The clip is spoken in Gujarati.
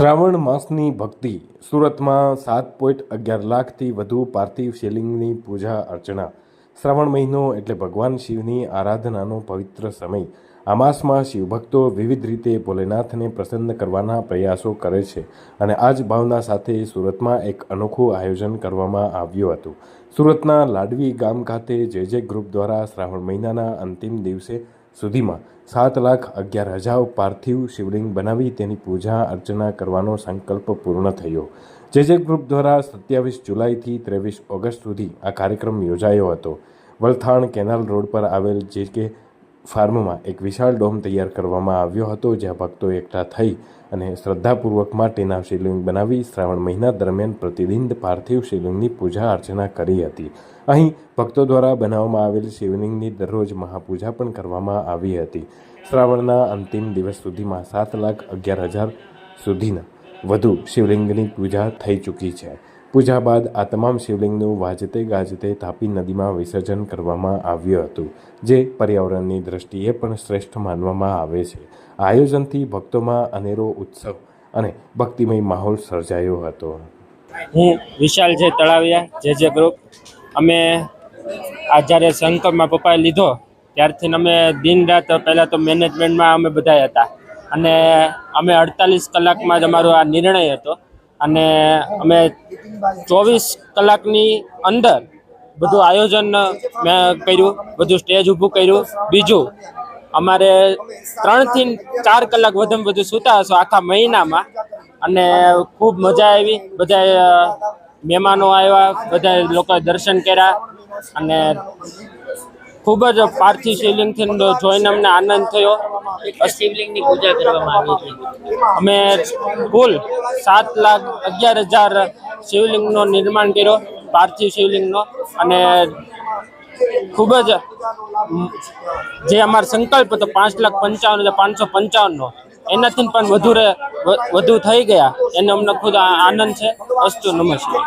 શ્રાવણ માસની ભક્તિ. સુરતમાં સાત પોઈન્ટ અગિયાર લાખથી વધુ પાર્થિવ શિવલિંગની પૂજા અર્ચના. શ્રાવણ મહિનો એટલે ભગવાન શિવની આરાધનાનો પવિત્ર સમય. આ માસમાં શિવભક્તો વિવિધ રીતે ભોલેનાથને પ્રસન્ન કરવાના પ્રયાસો કરે છે અને આ જ ભાવના સાથે સુરતમાં એક અનોખું આયોજન કરવામાં આવ્યું હતું. સુરતના લાડવી ગામ ખાતે જે જે ગ્રુપ દ્વારા શ્રાવણ મહિનાના અંતિમ દિવસે સુધીમાં સાત લાખ અગિયાર હજાર પાર્થિવ શિવલિંગ બનાવી તેની પૂજા અર્ચના કરવાનો સંકલ્પ પૂર્ણ થયો. જે જે ગ્રુપ દ્વારા સત્યાવીસ જુલાઈથી ત્રેવીસ ઓગસ્ટ સુધી આ કાર્યક્રમ યોજાયો હતો. વલથાણ કેનાલ રોડ પર આવેલ જે કે ફાર્મમાં એક વિશાળ ડોમ તૈયાર કરવામાં આવ્યો હતો, જ્યાં ભક્તો એકઠા થઈ અને શ્રદ્ધાપૂર્વક માટેના શિવલિંગ બનાવી શ્રાવણ મહિના દરમિયાન પ્રતિદિન પાર્થિવ શિવલિંગની પૂજા અર્ચના કરી હતી. અહીં ભક્તો દ્વારા બનાવવામાં આવેલ શિવલિંગની દરરોજ મહાપૂજા પણ કરવામાં આવી હતી. શ્રાવણના અંતિમ દિવસ સુધીમાં સાત લાખ અગિયાર હજાર સુધીના વધુ શિવલિંગની પૂજા થઈ ચૂકી છે. પૂજા બાદ આ તમામ શિવલિંગનું વાજતે ગાજતે તાપી નદીમાં વિસર્જન કરવામાં આવ્યું હતું, જે પર્યાવરણની દ્રષ્ટિએ પણ શ્રેષ્ઠ માનવામાં આવે છે. આયોજનથી ભક્તોમાં અનેરો ઉત્સવ અને ભક્તિમય માહોલ સર્જાયો હતો. હું વિશાલ જે તળાવિયા, જે જે ગ્રુપ અમે આ જ્યારે શંકરમાં પપ્પાએ લીધો, ત્યારથી અમે દિન રાત પહેલાં તો મેનેજમેન્ટમાં અમે બધા હતા. અને અમે અડતાલીસ કલાકમાં જ અમારો આ નિર્ણય હતો. અને અમે ચોવીસ કલાકની અંદર બધું આયોજન મેં કર્યું, બધું સ્ટેજ ઊભું કર્યું. બીજું, અમારે ત્રણથી ચાર કલાક વધુમાં વધુ સૂતા હશો આખા મહિનામાં. અને ખૂબ મજા આવી. બધા મહેમાનો આવ્યા બધા લોકોએ દર્શન કર્યા. અને ખૂબ જ પાર્થિવ શિવલિંગથી જોઈને અમને આનંદ થયો. શિવલિંગની પૂજા કરવામાં આવી હતી. અમે કુલ સાત લાખ અગિયાર હજાર શિવલિંગનો નિર્માણ કર્યો, પાર્થિવ શિવલિંગનો. અને ખૂબ જ જે અમારો સંકલ્પ હતો, પાંચ લાખ પંચાવન હજાર પાંચસો પંચાવનનો, એનાથી પણ વધુ વધુ થઈ ગયા. એને અમને ખુદ આનંદ છે. અસ્તુ નમસ્કાર